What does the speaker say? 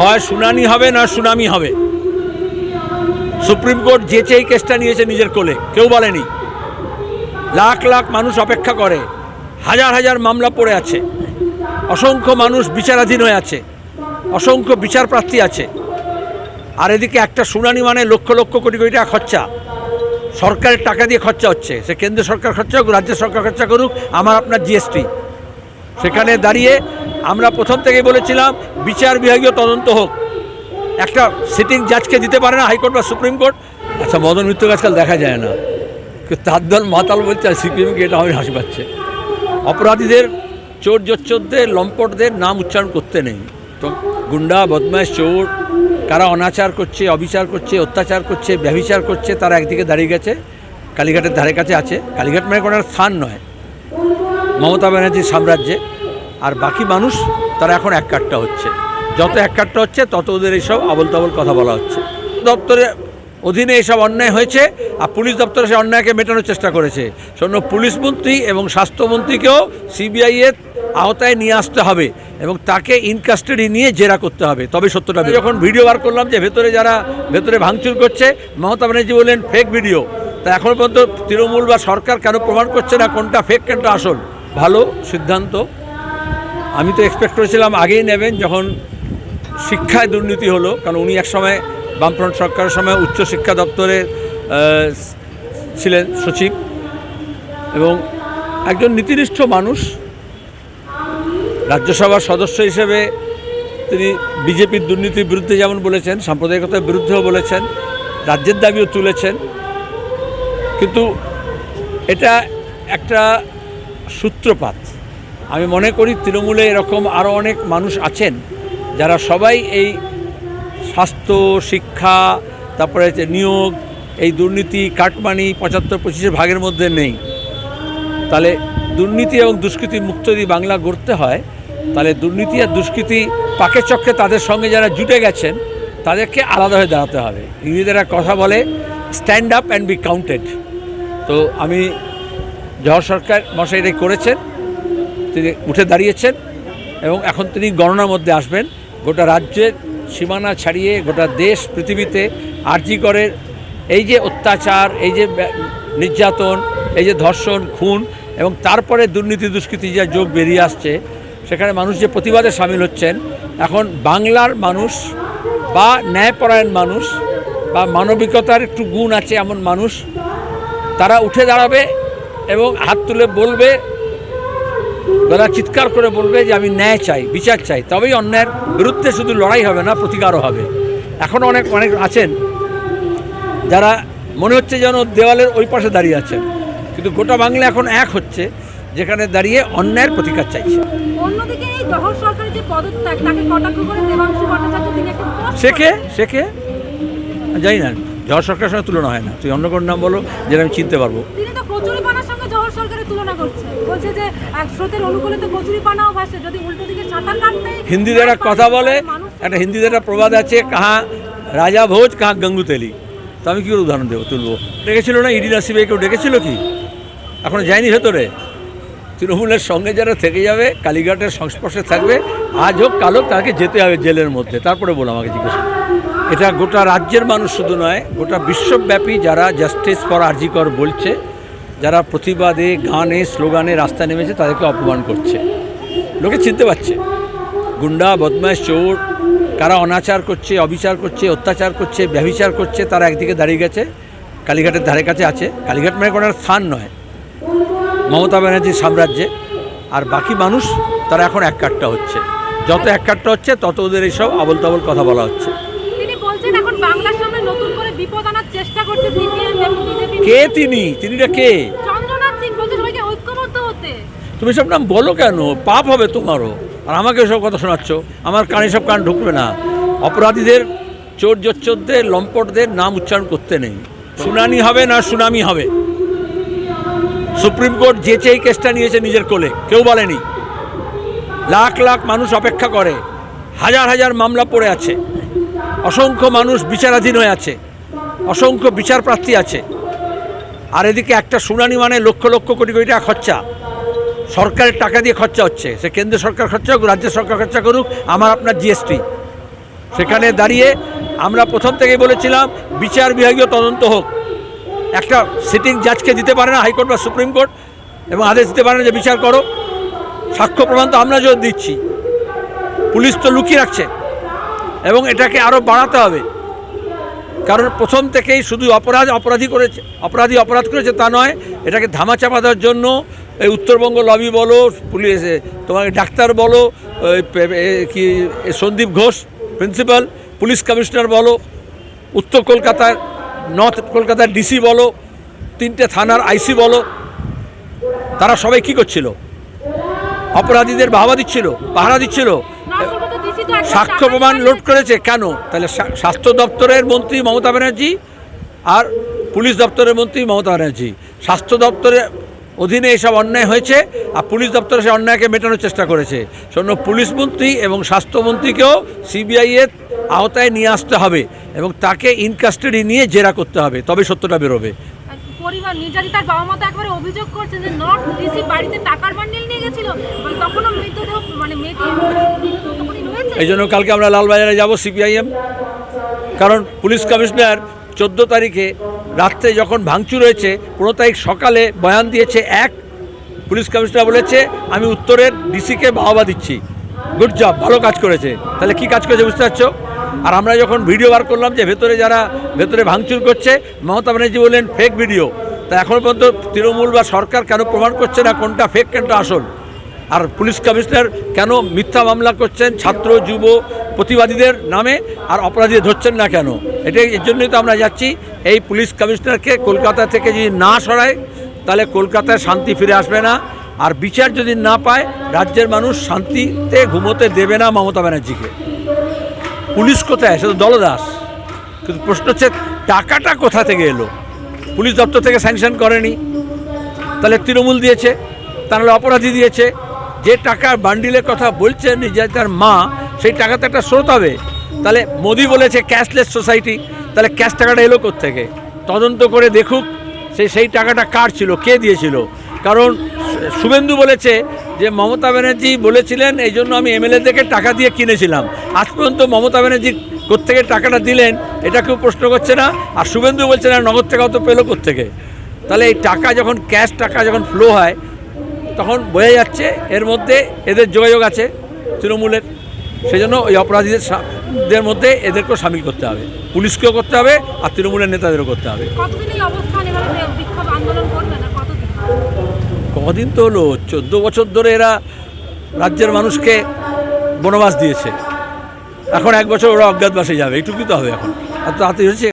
হয় শুনানি হবে না সুনামি হবে। সুপ্রিম কোর্ট যেচে এই কেসটা নিয়েছে নিজের কোলে, কেউ বলেনি। লাখ লাখ মানুষ অপেক্ষা করে, হাজার হাজার মামলা পড়ে আছে, অসংখ্য মানুষ বিচারাধীন হয়ে আছে, অসংখ্য বিচার প্রার্থী আছে। আর এদিকে একটা শুনানি মানে লক্ষ লক্ষ কোটি কোটি টাকা খরচা। সরকারের টাকা দিয়ে খরচা হচ্ছে, সে কেন্দ্র সরকার খরচা হোক, রাজ্য সরকার খরচা করুক, আমার আপনার জিএসটি। সেখানে দাঁড়িয়ে আমরা প্রথম থেকেই বলেছিলাম, বিচার বিভাগীয় তদন্ত হোক। একটা সিটিং জাজকে দিতে পারে না, হাইকোর্ট বা সুপ্রিম কোর্ট। আচ্ছা মদন মিত্র আজকাল দেখা যায় না। তার দল মাতাল বলছে, আর সিপিএমকে এটা আমি হাসি পাচ্ছে। অপরাধীদের, চোর জোচ্চোরদের, লম্পটদের নাম উচ্চারণ করতে নেই। তো গুন্ডা বদমাশ চোর, কারা অনাচার করছে, অবিচার করছে, অত্যাচার করছে, ব্যভিচার করছে, তারা একদিকে দাঁড়িয়ে গেছে, কালীঘাটের ধারে কাছে আছে। কালীঘাট মানে কোনো স্থান নয়। মমতা ব্যানার্জির সাম্রাজ্যে। আর বাকি মানুষ, তারা এখন এক কাটটা হচ্ছে। যত এক কাটটা হচ্ছে, তত ওদের এইসব আবল তাবল কথা বলা হচ্ছে। দপ্তরের অধীনে এসব অন্যায় হয়েছে, আর পুলিশ দপ্তর সে অন্যায়কে মেটানোর চেষ্টা করেছে। শোনো, পুলিশ মন্ত্রী এবং স্বাস্থ্যমন্ত্রীকেও সিবিআই এর আওতায় নিয়ে আসতে হবে এবং তাকে ইন কাস্টাডি নিয়ে জেরা করতে হবে। তবে সত্যটা যখন ভিডিও বার করলাম যে ভেতরে যারা ভেতরে ভাঙচুর করছে, মমতা ব্যানার্জি বললেন ফেক ভিডিও তা এখন পর্যন্ত তৃণমূল বা সরকার কেন প্রমাণ করছে না, কোনটা ফেক কোনটা আসল? ভালো সিদ্ধান্ত। আমি তো এক্সপেক্ট করেছিলাম আগেই নেবেন যখন শিক্ষায় দুর্নীতি হলো, কারণ উনি একসময় বামফ্রন্ট সরকারের সময় উচ্চশিক্ষা দপ্তরের ছিলেন সচিব এবং একজন নীতিনিষ্ঠ মানুষ। রাজ্যসভার সদস্য হিসেবে তিনি বিজেপির দুর্নীতির বিরুদ্ধে যেমন বলেছেন, সাম্প্রদায়িকতার বিরুদ্ধেও বলেছেন, রাজ্যের দাবিও তুলেছেন। কিন্তু এটা একটা সূত্রপাত। আমি মনে করি তৃণমূলে এরকম আরও অনেক মানুষ আছেন যারা সবাই এই স্বাস্থ্য, শিক্ষা, তারপরে নিয়োগ, এই দুর্নীতি, কাটমানি, পঁচাত্তর পঁচিশে ভাগের মধ্যে নেই। তাহলে দুর্নীতি এবং দুষ্কৃতি মুক্ত যদি বাংলা গড়তে হয়, তাহলে দুর্নীতি আর দুষ্কৃতি পাকে চক্রে তাদের সঙ্গে যারা জুটে গেছেন, তাদেরকে আলাদা হয়ে দাঁড়াতে হবে। ইংরেজেরা কথা বলে stand up and be counted তো আমি জহর সরকার মশাই এটাই করেছেন। তিনি উঠে দাঁড়িয়েছেন এবং এখন তিনি গণনার মধ্যে আসবেন। গোটা রাজ্যের সীমানা ছাড়িয়ে গোটা দেশ, পৃথিবীতে আর্জিকরের এই যে অত্যাচার, এই যে নির্যাতন, এই যে ধর্ষণ, খুন এবং তারপরে দুর্নীতি, দুষ্কৃতি যা যোগ বেরিয়ে আসছে, সেখানে মানুষ যে প্রতিবাদে সামিল হচ্ছেন, এখন বাংলার মানুষ বা ন্যায়পরায়ণ মানুষ বা মানবিকতার একটু গুণ আছে এমন মানুষ, তারা উঠে দাঁড়াবে এবং হাত তুলে বলবে গলা চিৎকার করে বলবে যে আমি ন্যায় চাই বিচার চাই। তবেই অন্যায়ের বিরুদ্ধে শুধু লড়াই হবে না প্রতিকারও হবে। এখনও অনেক অনেক আছেন যারা মনে হচ্ছে যেন দেওয়ালের ওই পাশে দাঁড়িয়ে আছেন। কিন্তু গোটা বাংলা এখন এক হচ্ছে যেখানে দাঁড়িয়ে অন্যায়ের প্রতিকার চাইছে। জহর শেখে শেখে জানি না। জয় সরকারের সঙ্গে তুলনা হয় না। তুই অন্য কোনো নাম বলো যেটা আমি চিনতে পারব। জহর সরকারের তুলনা করছে। বলছে যে এক স্রোতের অনুকূলে তো কচুরিপানাও ভাসে। যদি উল্টো দিকে সাঁতার কাটতে হিন্দিতে একটা কথা বলে একটা হিন্দিতে একটা প্রবাদ আছে কাহা রাজা ভোজ কাহা গঙ্গু তেলি তো আমি কী করে উদাহরণ দেবো তুলবো? ডেকেছিল না ইডি নাসিবে কেউ ডেকেছিল কি? এখনও যায়নি ভেতরে? তৃণমূলের সঙ্গে যারা থেকে যাবে কালীঘাটের সংস্পর্শে থাকবে আজ হোক কাল হোক তাকে যেতে হবে জেলের মধ্যে। তারপরে বলো আমাকে জিজ্ঞেস এটা গোটা রাজ্যের মানুষ শুধু নয় গোটা বিশ্বব্যাপী যারা জাস্টিস ফর আরজিকর বলছে যারা প্রতিবাদে, গানে, স্লোগানে রাস্তায় নেমেছে, তাদেরকে অপমান করছে। লোকে চিনতে পারছে। গুন্ডা বদমাশ চোর, কারা অনাচার করছে, অবিচার করছে, অত্যাচার করছে, ব্যভিচার করছে, তারা একদিকে দাঁড়িয়ে গেছে, কালীঘাটের ধারে কাছে আছে। কালীঘাট মানে কোনো স্থান নয়। মমতা ব্যানার্জির সাম্রাজ্যে। আর বাকি মানুষ, তারা এখন এক কাটটা হচ্ছে। যত এক কাটটা হচ্ছে, তত ওদের এইসব আবল তাবল কথা বলা হচ্ছে। তিনি বলছেন, এখন বাংলার সামনে নতুন বিপদ আনার চেষ্টা করছে সিপিএম এবং বিজেপি। কে তিনি? তিনিটা কে? চন্দ্রনাথ সিং বলছে সবাইকে ঐক্যবদ্ধ হতে। তুমি সব নাম বলো কেন? পাপ হবে তোমারও। আর আমাকে সব কথা শোনাচ্ছ? আমার কানে সব কান ঢুকবে না। অপরাধীদের চোর জোচ্চোরদের লম্পটদের নাম উচ্চারণ করতে নেই। শুনানি হবে না সুনামি হবে। সুপ্রিম কোর্ট যেচে এই কেসটা নিয়েছে নিজের কোলে কেউ বলেনি। লাখ লাখ মানুষ অপেক্ষা করে। হাজার হাজার মামলা পড়ে আছে। অসংখ্য মানুষ বিচারাধীন হয়ে আছে। অসংখ্য বিচার প্রার্থী আছে। আর এদিকে একটা শুনানি মানে লক্ষ লক্ষ কোটি কোটি টাকা খরচা। সরকারের টাকা দিয়ে খরচা হচ্ছে। সে কেন্দ্র সরকার খরচা হোক, রাজ্য সরকার খরচা করুক, আমার আপনার জিএসটি সেখানে দাঁড়িয়ে আমরা প্রথম থেকেই বলেছিলাম, বিচার বিভাগীয় তদন্ত হোক। একটা সিটিং জাজকে দিতে পারে না, হাইকোর্ট বা সুপ্রিম কোর্ট, এবং আদেশ দিতে পারে না যে বিচার করো। সাক্ষ্য প্রমাণ তো আমরা জোর দিচ্ছি পুলিশ তো লুকিয়ে রাখছে। এবং এটাকে আরও বাড়াতে হবে। কারণ প্রথম থেকেই শুধু অপরাধ, অপরাধী করেছে, অপরাধী অপরাধ করেছে তা নয়, এটাকে ধামাচাপা দেওয়ার জন্য এই উত্তরবঙ্গ লবি বলো, পুলিশ তোমাকে ডাক্তার বলো কি Sandip Ghosh principal police commissioner বলো, উত্তর কলকাতার নর্থ কলকাতার ডিসি বলো, তিনটে থানার আইসি বলো, তারা সবাই কি করছিল? অপরাধীদের বাহবা দিচ্ছিল, পাহারা দিচ্ছিল নর্থ কলকাতা ডিসি তো একদম সাক্ষ্য প্রমাণ লোড করেছে, কেন? তাহলে স্বাস্থ্য দপ্তরের মন্ত্রী মমতা ব্যানার্জি আর পুলিশ দপ্তরের মন্ত্রী মমতা ব্যানার্জি। স্বাস্থ্য দপ্তরের অধীনে এসব অন্যায় হয়েছে আর পুলিশ দপ্তর সে অন্যায়কে মেটানোর চেষ্টা করেছে। সেজন্য পুলিশ মন্ত্রী এবং স্বাস্থ্যমন্ত্রীকেও সিবিআইয়ের আওতায় নিয়ে আসতে হবে এবং তাকে ইন কাস্টাডি নিয়ে জেরা করতে হবে তবে সত্যটা বেরোবে। পরিবার বাবা মা তো একবারে অভিযোগ যে ডিসি বাড়িতে টাকার বান্ডিল নিয়ে গেছিল মানে তখনও মৃতদেহ মানে এই জন্য কালকে আমরা লালবাজারে যাব সিপিআইএম। কারণ পুলিশ কমিশনার চোদ্দ তারিখে রাত্রে যখন ভাঙচুর হয়েছে, পনেরো তারিখ সকালে বয়ান দিয়েছে এক, পুলিশ কমিশনার বলেছে, আমি উত্তরের ডিসিকে বাহবা দিচ্ছি। গুড জব, ভালো কাজ করেছে। তাহলে কি কাজ করেছে বুঝতে পারছ? আর আমরা যখন ভিডিও বার করলাম যে ভেতরে যারা ভেতরে ভাঙচুর করছে, মমতা ব্যানার্জি বললেন ফেক ভিডিও তা এখন পর্যন্ত তৃণমূল বা সরকার কেন প্রমাণ করছে না? কোনটা ফেক কোনটা আসল? আর পুলিশ কমিশনার কেন মিথ্যা মামলা করছেন? ছাত্র, যুব, প্রতিবাদীদের নামে আর অপরাধীদের ধরছেন না কেন? এটাই এর জন্যই তো আমরা যাচ্ছি। এই পুলিশ কমিশনারকে কলকাতা থেকে যদি না সরায়, তাহলে কলকাতায় শান্তি ফিরে আসবে না। আর বিচার যদি না পায়, রাজ্যের মানুষ শান্তিতে ঘুমোতে দেবে না মমতা ব্যানার্জিকে। পুলিশ কোথায়? সে তো দলদাস। কিন্তু প্রশ্ন হচ্ছে, টাকাটা কোথা থেকে এলো? পুলিশ দপ্তর থেকে স্যাংশন করেনি। তাহলে তৃণমূল দিয়েছে তাহলে অপরাধী দিয়েছে। যে টাকার বান্ডিলের কথা বলছেন তার মা, সেই টাকাতে একটা স্রোত হবে। তাহলে মোদি বলেছে ক্যাশলেস সোসাইটি তাহলে ক্যাশ টাকাটা এলো থেকে তদন্ত করে দেখুক সেই সেই টাকাটা কার ছিল, কে দিয়েছিল? কারণ শুভেন্দু বলেছে যে মমতা ব্যানার্জি বলেছিলেন, এই জন্য আমি এমএলএ থেকে টাকা দিয়ে কিনেছিলাম। আজ পর্যন্ত মমতা ব্যানার্জি কোত্থেকে টাকাটা দিলেন, এটা কেউ প্রশ্ন করছে না। আর শুভেন্দু বলছে, না, নগদ থেকে তো পেল কোত্থেকে? তাহলে এই টাকা যখন ক্যাশ টাকা যখন ফ্লো হয় তখন বোঝা যাচ্ছে এর মধ্যে এদের যোগাযোগ আছে তৃণমূলের। সেই জন্য ওই অপরাধীদের দের মধ্যে এদেরকেও সামিল করতে হবে। পুলিশকেও করতে হবে আর তৃণমূলের নেতাদেরও করতে হবে। কদিন তো হলো চোদ্দ বছর ধরে এরা রাজ্যের মানুষকে বনবাস দিয়েছে। এখন এক বছর ওরা অজ্ঞাতবাসে যাবে এইটুকুই তো হবে এখন। আর তাতে হচ্ছে